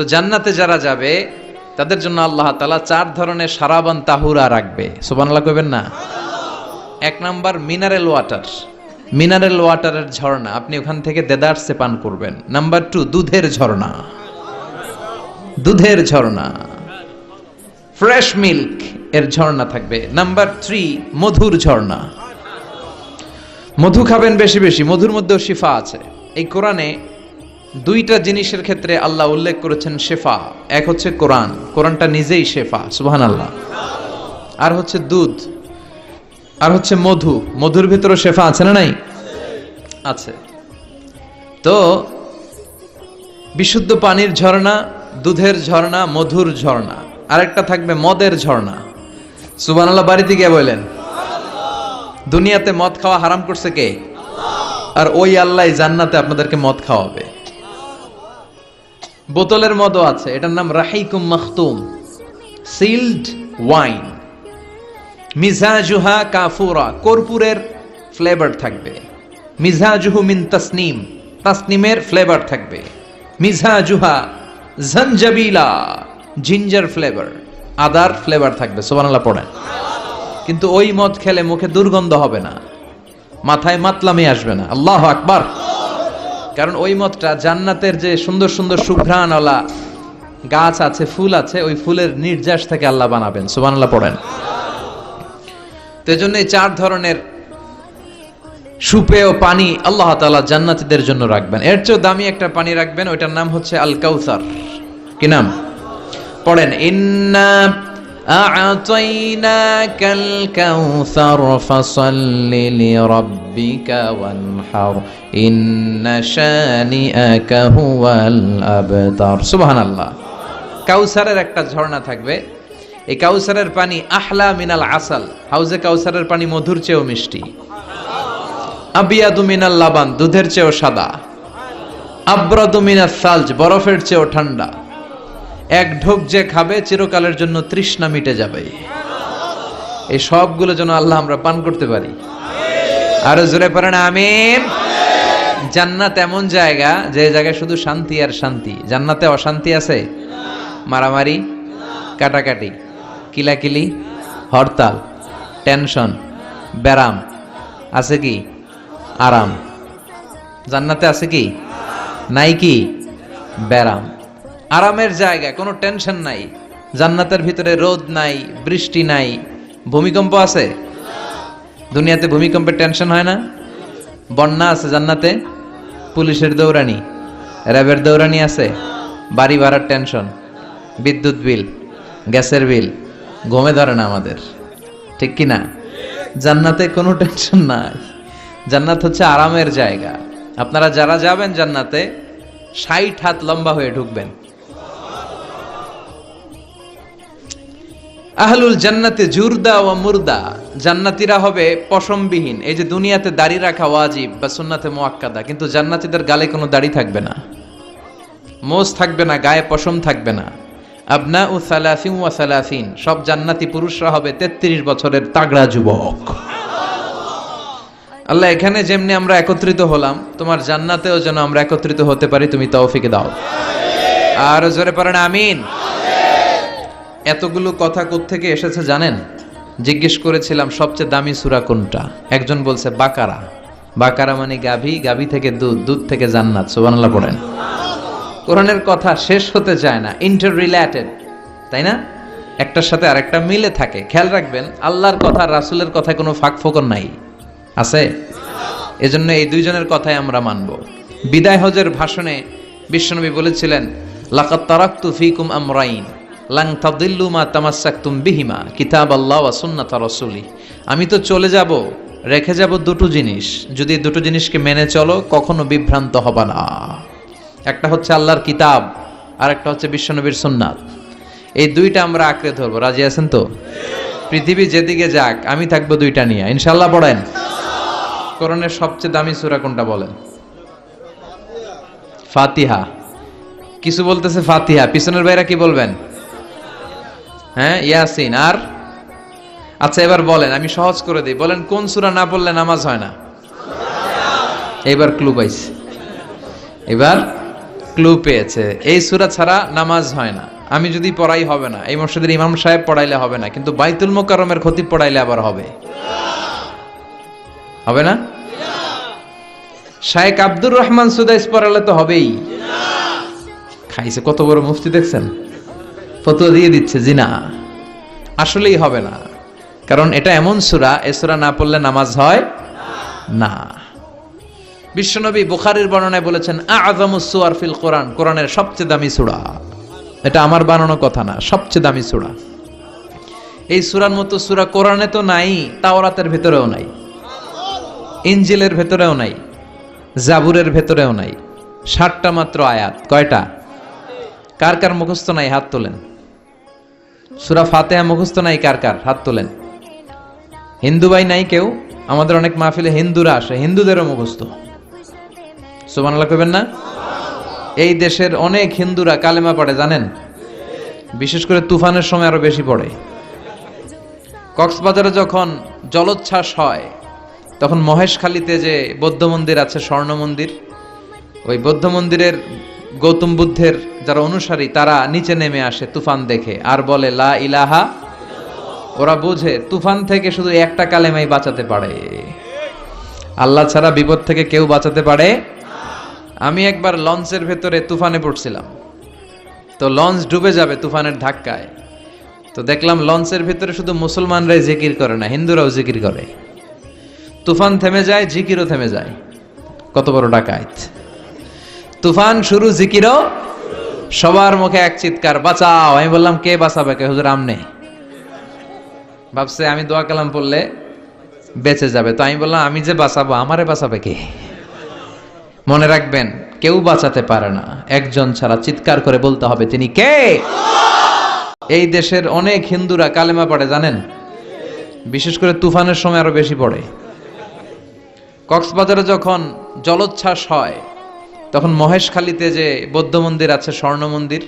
তো জান্নাতে যারা যাবে, তাদের জন্য আল্লাহ তালা চার ধরনের সারাবান তাহুরা রাখবে। সুবানাল্লাহ কইবেন না? এক নাম্বার, মিনারেল ওয়াটার। মিনারেল ওয়াটারের ঝর্ণা, আপনি ওখান থেকে দেদারসে পান করবেন। নাম্বার টু, দুধের ঝর্ণা। দুধের ঝর্ণা। ফ্রেশ মিল্ক এর ঝর্ণা থাকবে। নাম্বার থ্রি, মধুর ঝর্ণা। মধু খাবেন বেশি বেশি, মধুর মধ্যেও শিফা আছে। এই কোরআনে দুইটা জিনিসের ক্ষেত্রে আল্লাহ উল্লেখ করেছেন শেফা। এক হচ্ছে কোরআন। কোরআনটা নিজেই শেফা সুবহান আল্লাহ আর হচ্ছে দুধ। আর হচ্ছে মধু। মধুর ভিতরে শেফা আছে না নাই? আছে। তো, বিশুদ্ধ পানির ঝর্ণা, দুধের ঝর্ণা, মধুর ঝর্ণা। আরেকটা থাকবে মদের ঝর্ণা। সুবান আল্লাহ বাড়িতে গিয়ে বললেন, দুনিয়াতে মদ খাওয়া হারাম করছে কে? আর ওই আল্লাহ জান্নাতে আপনাদেরকে মদ খাওয়াবে। বোতলের মদও আছে। এটার নাম রাহিকুম মাখতুম। Sealed wine. মিজাজুহা কাফুরা। কর্পূরের ফ্লেভার থাকবে। মিজাজুহু মিন তাসনিম। তাসনিমের ফ্লেভার থাকবে। মিজাজুহা জঞ্জাবিলা জিঞ্জার ফ্লেভার। আদার ফ্লেভার থাকবে। সোবানাল্লাহ পড়েন। কিন্তু ওই মদ খেলে মুখে দুর্গন্ধ হবে না। মাথায় মাতলামি আসবে না। আল্লাহ আকবার। কারণ ওই মতটা জান্নাতের যে সুন্দর সুন্দর সুঘ্রাণওয়ালা গাছ আছে, ফুল আছে, ওই ফুলের নির্যাস থেকে আল্লাহ বানাবেন। সুবানাল্লাহ পড়েন। তো এই চার ধরনের সুপেয় পানি আল্লাহ তাআলা জান্নাতীদের জন্য রাখবেন। এর চেয়েও দামি একটা পানি রাখবেন, ওইটার নাম হচ্ছে আল কাউসার কি নাম? পড়েন, ইন্না أعطيناك الكوثر فصل لربك وانحر إن شانئك هو الأبتر سبحان الله কাউসারের একটা ঝর্ণা থাকবে এই কাউসারের পানি আহলা মিনাল আসল হাউজে কাউসারের পানি মধুর চেয়েও মিষ্টি আবিয়াদু মিনাল লাবান দুধের চেয়েও সাদা আব্রাদু মিনাল সালজ বরফের চেয়েও ঠান্ডা এক ঢোক যে খাবে, চিরকালের জন্য তৃষ্ণা মিটে যাবে। এই সবগুলো যেন আল্লাহ আমরা পান করতে পারি। আরও জোরে পারেন আমিন। জান্নাত এমন জায়গা যে জায়গায় শুধু শান্তি আর শান্তি। জান্নাতে অশান্তি আছে? মারামারি, কাটাকাটি, কিলাকিলি, হরতাল, টেনশন, ব্যারাম। আছে কি? আরাম। জান্নাতে আছে কি? নাই কি? ব্যারাম। আরামের জায়গা, কোনো টেনশন নাই। জান্নাতের ভিতরে রোদ নাই, বৃষ্টি নাই। ভূমিকম্প আছে? দুনিয়াতে ভূমিকম্পের টেনশন হয় না? বন্যা আছে জান্নাতে? পুলিশের দৌড়ানি। র্যাবের দৌড়ানি আছে? বাড়ি ভাড়ার টেনশন বিদ্যুৎ বিল, গ্যাসের বিল, ঘুমে ধরে না আমাদের। ঠিক কি না জান্নাতে কোনো টেনশন নাই। জান্নাত হচ্ছে আরামের জায়গা। আপনারা যারা যাবেন জান্নাতে, ষাট হাত লম্বা হয়ে ঢুকবেন। আহলুল জান্নাতে জুরদা ও মুরদা। জান্নাতিরা হবে পশমবিহীন। এই যে দুনিয়াতে দাড়ি রাখা ওয়াজিব বা সুন্নাতে মোয়াক্কাদা কিন্তু জান্নাতিদের গালে কোনো দাড়ি থাকবে না। মোজ থাকবে না, গায়ে পশম থাকবে না। আবনা ও সালাফিন ওয়া সালাফিন সব জান্নাতি পুরুষরা হবে তেত্রিশ বছরের তাগড়া যুবক। আল্লাহ, এখানে যেমনি আমরা একত্রিত হলাম, তোমার জান্নাতেও যেন আমরা একত্রিত হতে পারি, তুমি তৌফিকে দাও। আর জোরে পারেন আমিন। এতগুলো কথা থেকে এসেছে জানেন? জিজ্ঞেস করেছিলাম, সবচেয়ে দামি সুরা কোনটা? একজন বলছে, বাকারা। বাকারা মানে গাভী গাভী থেকে দুধ দুধ থেকে জান্নাত, সুবহানাল্লাহ পড়েন। কোরআনের কথা শেষ হতে চায় না ইন্টার রিলেটেড তাই না? একটার সাথে আরেকটা মিলে থাকে। খেয়াল রাখবেন, আল্লাহর কথা, রাসূলের কথায় কোনো ফাঁক ফোকর নাই। আছে? এজন্য এই দুইজনের কথাই আমরা মানব। বিদায় হজের ভাষণে বিশ্বনবী বলেছিলেন লাকাত তারাক্তু ফিকুম আমরাইন। কিতাব আল্লাহ আমি তো চলে যাব, রেখে যাব দুটো জিনিস। যদি দুটো জিনিসকে মেনে চলো, কখনো বিভ্রান্ত হবে না। একটা হচ্ছে আল্লাহর কিতাব, আর একটা হচ্ছে বিশ্বনবীর সুন্নাত। এই দুইটা আমরা আঁকড়ে ধরবো। রাজি আছেন তো? পৃথিবী যেদিকে যাক, আমি থাকব দুইটা নিয়ে। ইনশাল্লাহ পড়েন। কোরআনের সবচেয়ে দামি সূরা কোনটা বলেন? ফাতিহা। কিছু বলতেছে ফাতিহা, পিছনের ভাইরা কি বলবেন? হ্যাঁ ইয়াসিন, আর? আচ্ছা এবার বলেন, আমি সহজ করে দিই। বলেন, কোন সূরা না পড়লে নামাজ হয় না? এবার ক্লু পাইছি। এবার ক্লু পেয়েছে। এই সূরা ছাড়া নামাজ হয় না। আমি যদি পড়াই হবে না, এই মসজিদের ইমাম সাহেব পড়াইলে হবে না, কিন্তু বাইতুল মোকারমের ক্ষতি পড়াইলে আবার হবে। হবে না? শায়েক আব্দুর রহমান সুদাইস পড়ালে তো হবেই। খাইছে, কত বড় মুফতি দেখছেন? ফতুয়া দিয়ে দিচ্ছে জি না আসলেই হবে না। কারণ এটা এমন সুরা, এ সুরা না পড়লে নামাজ হয় না। বিশ্বনবী বুখারীর বর্ণনায় বলেছেন আযমুস-সুওয়ার ফিল কোরআন। কোরআনের সবচেয়ে দামি সূরা। এটা আমার বানানো কথা না, সবচেয়ে দামি সূরা। এই সূরার মতো সূরা কোরআনে তো নাই, তাওরাতের ভেতরেও নাই। ইনজিলের ভেতরেও নাই। জাবুরের ভেতরেও নাই। ষাটটা মাত্র আয়াত। কয়টা? কার কার মুখস্থ নাই হাত তোলেন? সুরা ফাতেহা মুখস্থ নাই কার কার? হাত তোলেন। হিন্দু ভাই নাই কেউ, আমাদের অনেক মাহফিলে হিন্দুরা আসে, হিন্দুদেরও মুখস্থ। সুবহানাল্লাহ কইবেন না? এই দেশের অনেক হিন্দুরা কালেমা পড়ে, জানেন? বিশেষ করে তুফানের সময় আরও বেশি পড়ে। কক্সবাজারে যখন জলোচ্ছ্বাস হয়, তখন মহেশখালীতে যে বৌদ্ধ মন্দির আছে, স্বর্ণ মন্দির, ওই বৌদ্ধ মন্দিরের গৌতম বুদ্ধের যারা অনুসারী, তারা নিচে নেমে আসে, তুফান দেখে, আর বলে, লা ইলাহা ওরা বোঝে, তুফান থেকে শুধু একটা কালেমাই বাঁচাতে পারে। আল্লাহ ছাড়া বিপদ থেকে কেউ বাঁচাতে পারে আমি একবার লঞ্চের ভেতরে তুফানে পড়ছিলাম। তো লঞ্চ ডুবে যাবে তুফানের ধাক্কায়। তো দেখলাম লঞ্চের ভেতরে শুধু মুসলমানরাই জিকির করে না, হিন্দুরাও জিকির করে। তুফান থেমে যায়, জিকিরও থেমে যায়। কত বড় ডাকাত। তুফান শুরু, জিকিরও সবার মুখে এক চিৎকার, বাঁচাও। আমি বললাম, কে বাঁচাবে? কে? হুজুর আমনে। ভাবছে, আমি দোয়া কালাম পড়লে বেঁচে যাবে। তো আমি বললাম, আমি যে বাঁচাবো, আমারে বাঁচাবে কে? মনে রাখবেন, কেউ বাঁচাতে পারে না। একজন ছাড়া চিৎকার করে বলতে হবে, তিনি কে? এই দেশের অনেক হিন্দুরা কালেমা পড়ে, জানেন? বিশেষ করে তুফানের সময় আরও বেশি পড়ে। কক্সবাজারে যখন জলোচ্ছ্বাস হয় তখন মহেশখালীতে যে বৌদ্ধ মন্দির আছে, স্বর্ণ মন্দির,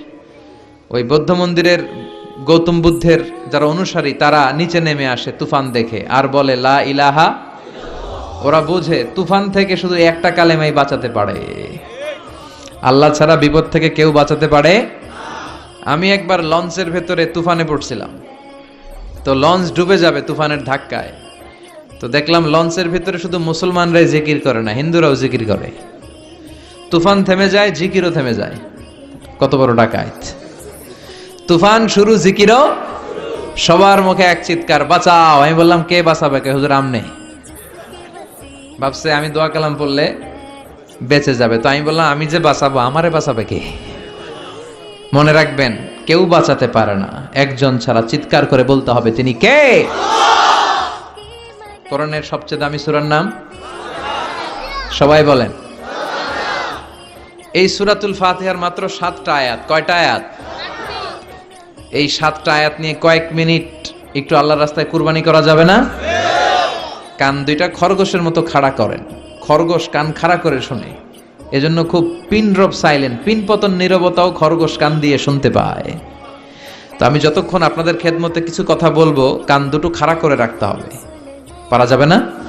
ওই বৌদ্ধ মন্দিরের গৌতম বুদ্ধের যারা অনুসারী, তারা নিচে নেমে আসে তুফান দেখে আর বলে, লা ইলাহা ওরা বোঝে, তুফান থেকে শুধু একটা কালেমাই বাঁচাতে পারে। আল্লাহ ছাড়া বিপদ থেকে কেউ বাঁচাতে পারে আমি একবার লঞ্চের ভেতরে তুফানে পড়ছিলাম। তো লঞ্চ ডুবে যাবে তুফানের ধাক্কায়। তো দেখলাম লঞ্চের ভেতরে শুধু মুসলমানরাই জিকির করে না, হিন্দুরাও জিকির করে। তুফান থেমে যায়, জিকিরও থেমে যায়। কত বড় ডাকাত। তুফান শুরু, জিকিরও সবার মুখে এক চিৎকার, বাঁচাও। আমি বললাম, কে বাঁচাবে? কে? হুজুর আমনে। ভাবছে, আমি দোয়া কালাম পড়লে বেঁচে যাবে। তো আমি বললাম, আমি যে বাঁচাবো, আমারে বাঁচাবে কে? মনে রাখবেন, কেউ বাঁচাতে পারে না। একজন ছাড়া চিৎকার করে বলতে হবে, তিনি কে? কোরআনের সবচেয়ে দামি সুরার নাম? সবাই বলেন। এই সুরাতুল ফাতিহার মাত্র সাতটা আয়াত। কয়টা আয়াত? এই সাতটা আয়াত নিয়ে কয়েক মিনিট একটু আল্লাহর রাস্তায় কুরবানি করা যাবে না? কান দুইটা খরগোশের মতো খাড়া করেন। খরগোশ কান খাড়া করে শুনে। এজন্য খুব পিন ড্রপ সাইলেন্ট, পিন পতন নীরবতাও খরগোশ কান দিয়ে শুনতে পায়। তো আমি যতক্ষণ আপনাদের খেদমতে কিছু কথা বলব, কান দুটো খাড়া করে রাখতে হবে। পারা যাবে না?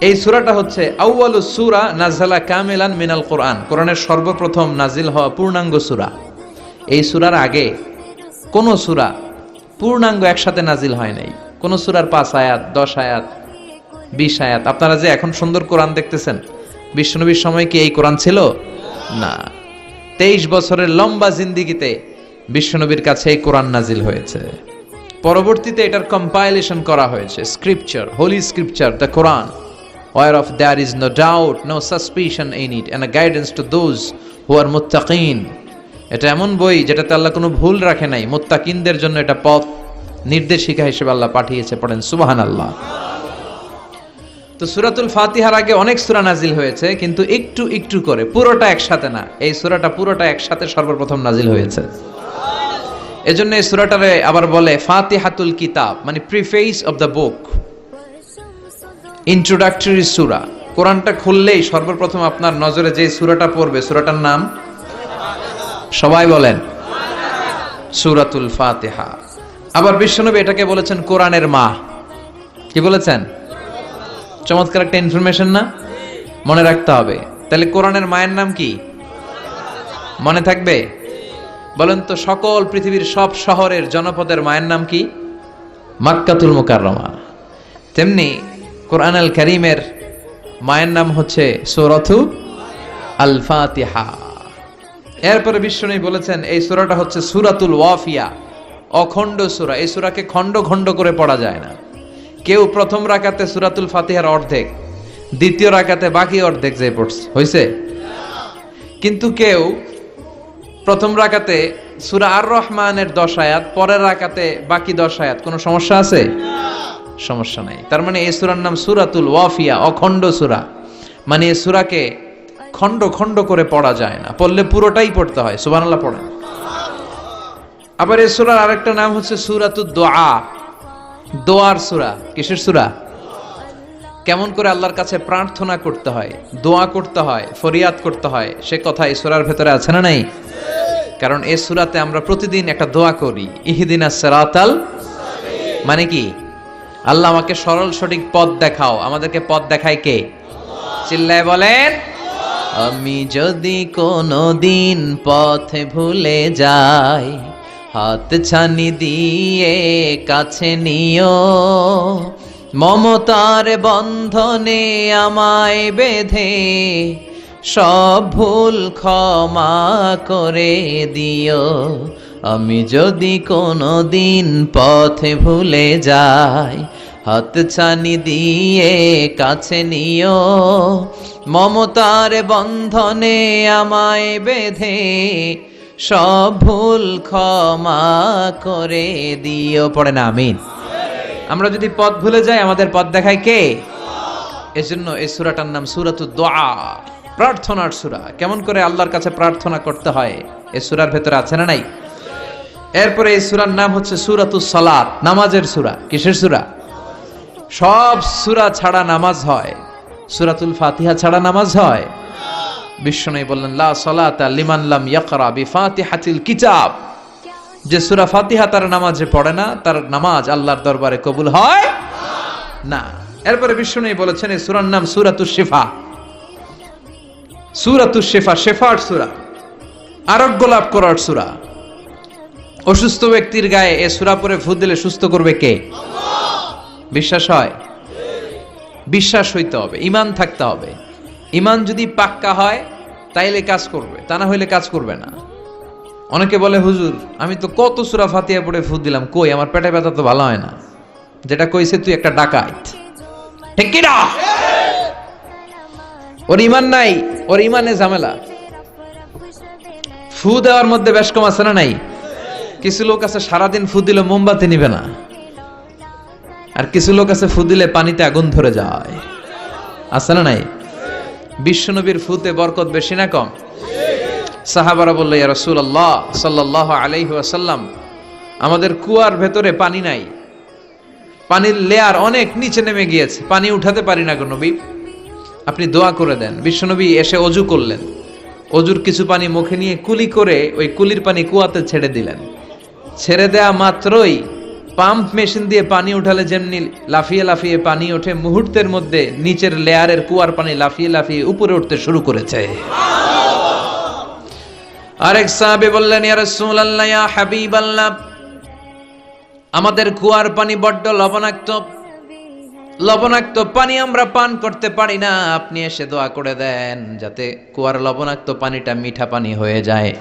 এই সূরাটা হচ্ছে আউয়ালু সুরা নাজালা কামেলান মিনাল কোরআন। কোরআনের সর্বপ্রথম নাজিল হওয়া পূর্ণাঙ্গ সূরা। এই সূরার আগে কোন সূরা পূর্ণাঙ্গ একসাথে নাজিল হয় নাই। কোন সূরার পাঁচ আয়াত, দশ আয়াত, বিশ আয়াত। আপনারা যে এখন সুন্দর কোরআন দেখতেছেন বিশ্বনবীর সময় কি এই কোরআন ছিল? না। তেইশ বছরের লম্বা জিন্দিগিতে বিশ্বনবীর কাছে এই কোরআন নাজিল হয়েছে। পরবর্তীতে এটার কম্পাইলেশন করা হয়েছে। Scripture holy scripture the Quran whereof there is no doubt no suspicion in it and guidance to those who are মুত্তাকিন এটা এমন বই যেটাতে আল্লাহ কোনো ভুল রাখে নাই। মুত্তাকিনদের জন্য এটা পথ নির্দেশিকা হিসেবে আল্লাহ পাঠিয়েছে, পড়েন সুবাহান আল্লাহ তো সুরাতুল ফাতিহার আগে অনেক সূরা নাজিল হয়েছে, কিন্তু একটু একটু করে, পুরোটা একসাথে না। এই সূরাটা পুরোটা একসাথে সর্বপ্রথম নাজিল হয়েছে। এজন্য এই সূরাটারে আবার বলে ফাতিহাতুল কিতাব মানে preface of the book. Introductory সূরা কোরআনটা খুললেই সর্বপ্রথম আপনার নজরে যে সূরাটা পড়বে, সূরাটার নাম? সবাই বলেন, সুরাতুল ফাতেহা। আবার বিশ্বনবী এটাকে বলেছেন কোরআনের মা। কি বলেছেন? চমৎকার একটা ইনফরমেশন না? মনে রাখতে হবে। তাহলে কোরআনের মায়ের নাম কি? মনে থাকবে? বলেন তো সকল পৃথিবীর সব শহরের জনপদের মায়ের নাম কি? মাক্কাতুল মুকাররমা। তেমনি কোরআন আল করিমের মায়ের নাম হচ্ছে সৌরথু আল ফাতিহা এরপরে বিশ্বনবী বলেছেন, এই সূরাটা হচ্ছে সুরাতুল ওয়াফিয়া, অখণ্ড সূরা। এই সুরাকে খণ্ড খণ্ড করে পড়া যায় না। কেউ প্রথম রাকাতে সুরাতুল ফাতিহার অর্ধেক, দ্বিতীয় রাকাতে বাকি অর্ধেক যে পড়ছে, হইছে? কিন্তু কেউ প্রথম রাকাতে সুরা আর রহমানের দশ আয়াত, পরের রাকাতে বাকি দশ আয়াত, কোনো সমস্যা আছে? সমস্যা নাই। তার মানে এই সূরার নাম সুরাতুল ওয়াফিয়া, অখণ্ড সূরা। মানে এই সূরাকে খণ্ড খণ্ড করে পড়া যায় না। পড়লে পুরোটাই পড়তে হয়, সুবহানাল্লাহ পড়েন। আবার এই সূরার আরেকটা নাম হচ্ছে সূরাতুদ দোয়া। দোয়ার সূরা। কিসের সূরা? কেমন করে আল্লাহর কাছে প্রার্থনা করতে হয়, দোয়া করতে হয়, ফরিয়াদ করতে হয়, সে কথা এই সূরার ভেতরে আছে না নাই? কারণ এই সুরাতে আমরা প্রতিদিন একটা দোয়া করি ইহদিনা সেরাতাল মানে কি? আল্লাহ আমাকে সরল সঠিক পথ দেখাও। আমাদেরকে পথ দেখায় কে? চিল্লায় বলেন, আমি যদি কোনো দিন পথে ভুলে যাই, হাত ছানি দিয়ে কাছে নিও, মমতার বন্ধনে আমায় বেঁধে, সব ভুল ক্ষমা করে দিও। আমি যদি কোনো দিন পথে ভুলে যাই, হাত ছানি দিয়ে কাছে নিও। মমতার বন্ধনে আমায় বেঁধে, সব ভুল ক্ষমা করে দিও। পড়ে না, আমিন। আমরা যদি পথ ভুলে যাই, আমাদের পথ দেখায় কে? এজন্য এই সূরাটার নাম সূরাতুদ দোয়া, প্রার্থনার সূরা। কেমন করে আল্লাহর কাছে প্রার্থনা করতে হয়, এ সূরার ভেতরে আছে না নাই? এরপরে এই সুরার নাম হচ্ছে সূরাতুস সালাত, নামাজের সূরা। কিসের সূরা? সব সুরা ছাড়া নামাজ হয়। সুরাতুল ফাতিহা ছাড়া নামাজ হয়। বিশ্বনবী বললেন, লা সালাতা লিমান লাম ইয়াকরা বিফাতিহাতিল কিতাব। যে সূরা ফাতিহা তার নামাজে পড়ে না, তার নামাজ আল্লাহর দরবারে কবুল হয় না। এরপরে বিশ্বনবী বলেছেন, এই সূরার নাম সূরাতুশ শিফা। সূরাতুশ শিফা, শেফার সূরা। আরোগ্য লাভ করার সূরা। অসুস্থ ব্যক্তির গায়ে এ সুরা পরে ফু দিলে সুস্থ করবে কে? বিশ্বাস হয়? বিশ্বাস হইতে হবে ইমান থাকতে হবে। ইমান যদি পাক্কা হয়, তাইলে কাজ করবে, তা না হইলে কাজ করবে না। অনেকে বলে, হুজুর, আমি তো কত সুরা ফাতিয়া পড়ে ফুদ দিলাম, কই? আমার পেটে ব্যথা তো ভালো হয় না। যেটা কইছে, তুই একটা না ওর ইমান নাই, ওর ইমানে ঝামেলা। ফু দেওয়ার মধ্যে বেশ কম আছে না নাই? কিছু লোক আছে সারাদিন ফু দিলে মোমবাতি নিবে না। আর কিছু লোক আছে ফু দিলে পানিতে আগুন ধরে যায়। আছে না নাই? বিশ্বনবীর ফুতে বরকত বেশি না কম? সাহাবারা বলল রসুল আল্লাহ সাল্লাহ আলাইহি ওয়াসাল্লাম, আমাদের কুয়ার ভেতরে পানি নাই। পানির লেয়ার অনেক নিচে নেমে গিয়েছে। পানি উঠাতে পারি না গো নবী। আপনি দোয়া করে দেন। বিশ্বনবী এসে অজু করলেন। অজুর কিছু পানি মুখে নিয়ে কুলি করে ওই কুলির পানি কুয়াতে ছেড়ে দিলেন। ছেড়ে দেয়া মাত্রই পাম্প মেশিন দিয়ে পানি উঠালে যেমনি লাফিয়ে লাফিয়ে পানি ওঠে, মুহূর্তের মধ্যে নিচের লেয়ারের কুয়ার পানি লাফিয়ে লাফিয়ে উপরে উঠতে শুরু করেছে। আরেক সাহাবে বললেন আমাদের কুয়ার পানি বড্ড লবণাক্ত। লবণাক্ত পানি আমরা পান করতে পারি না। আপনি এসে দোয়া করে দেন যাতে কুয়ার লবণাক্ত পানিটা মিঠা পানি হয়ে যায়।